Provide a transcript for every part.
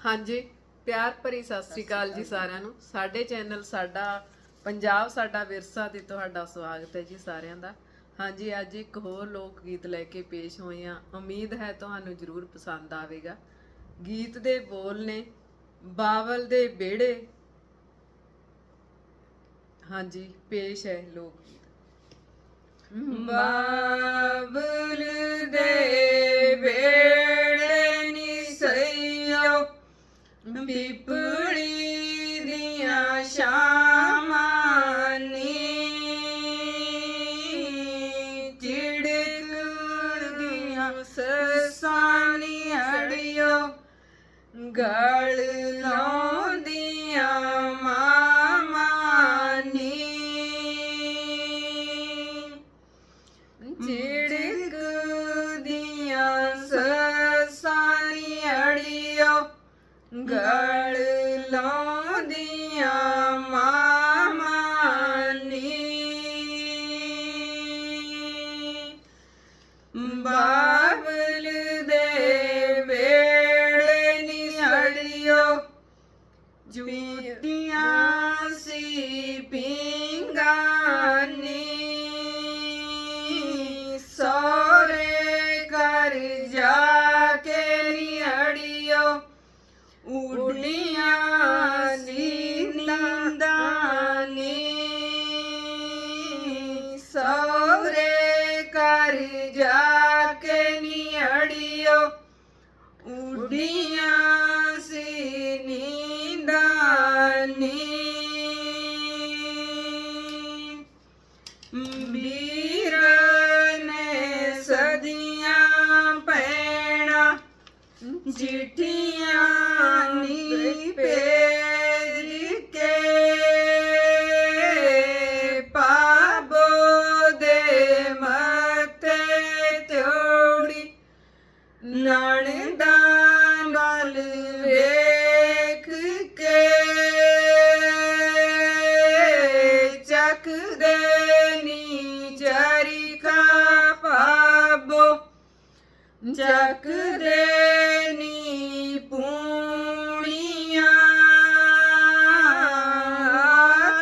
ਹਾਂਜੀ ਪਿਆਰ ਭਰੀ ਸਤਿ ਸ੍ਰੀ ਅਕਾਲ ਜੀ ਸਾਰਿਆਂ ਨੂੰ। ਸਾਡੇ ਚੈਨਲ ਸਾਡਾ ਪੰਜਾਬ ਸਾਡਾ ਵਿਰਸਾ ਤੇ ਤੁਹਾਡਾ ਸਵਾਗਤ ਹੈ ਜੀ ਸਾਰਿਆਂ ਦਾ। ਹਾਂਜੀ ਅੱਜ ਇੱਕ ਹੋਰ ਲੋਕ ਗੀਤ ਲੈ ਕੇ ਪੇਸ਼ ਹੋਏ ਹਾਂ। ਉਮੀਦ ਹੈ ਤੁਹਾਨੂੰ ਜ਼ਰੂਰ ਪਸੰਦ ਆਵੇਗਾ। ਗੀਤ ਦੇ ਬੋਲ ਨੇ ਬਾਵਲ ਦੇ ਵਿਹੜੇ। ਹਾਂਜੀ ਪੇਸ਼ ਹੈ ਲੋਕ ਗੀਤ। ਬਾਬਲ ਪਿਪੜੀ ਦੀਆਂ ਸ਼ਾਮਾਂ ਨੀ। ਚਿੜਕਣ ਦੀਆਂ ਸੱਸਾਂ ਨੀ ਅੜਿਓ ਗਲ ਲਾਉਂਦੀਆਂ ਮਾਮਾਂ ਨੀ। ਗੜ ਲਾਉਂਦੀਆਂ ਮਾਮਾਂ ਬਾਬਲ ਦੇ ਵੇੜੇ ਨੀ ਅੜਿਓ ਜੁੱਤੀਆਂ ਸੀ ਪਿੰਗਾਂ ਉਡੀਆਂ ਸੀ ਨੀਂਦਾਂ ਨੀ। ਵੀਰ ਨੇ ਸਦੀਆਂ ਪੈਣਾ ਚਿੱਠੀਆਂ ਨੀ ਚੱਕ ਦੇ ਨੀ ਚਰਿਖਾ ਪਾਬੋ ਚੱਕ ਦੇ ਨੀ ਪੂਣੀਆਂ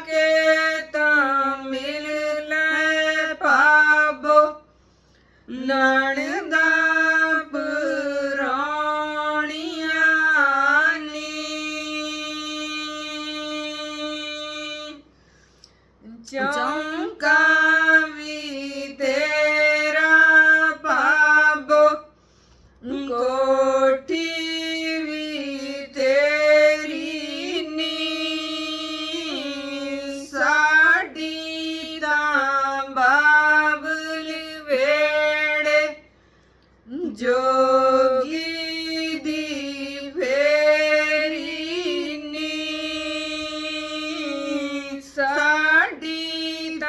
ਕੇ ਤਾਂ ਮਿਲ ਲੈ ਪਾਬੋ ਨਣਦਾ 不勇敢。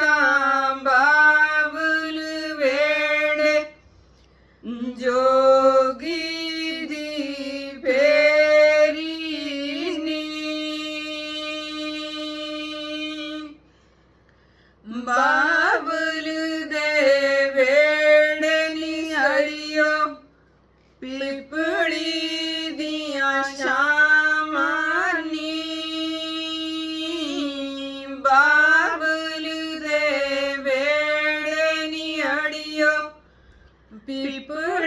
ਸਾਡੀ ਤਾਂ ਬਾਬਲ ਵੇੜੇ ਜੋਗੀ ਦੀ ਫੇਰੀ ਨੀ। ਬਾਬਲ people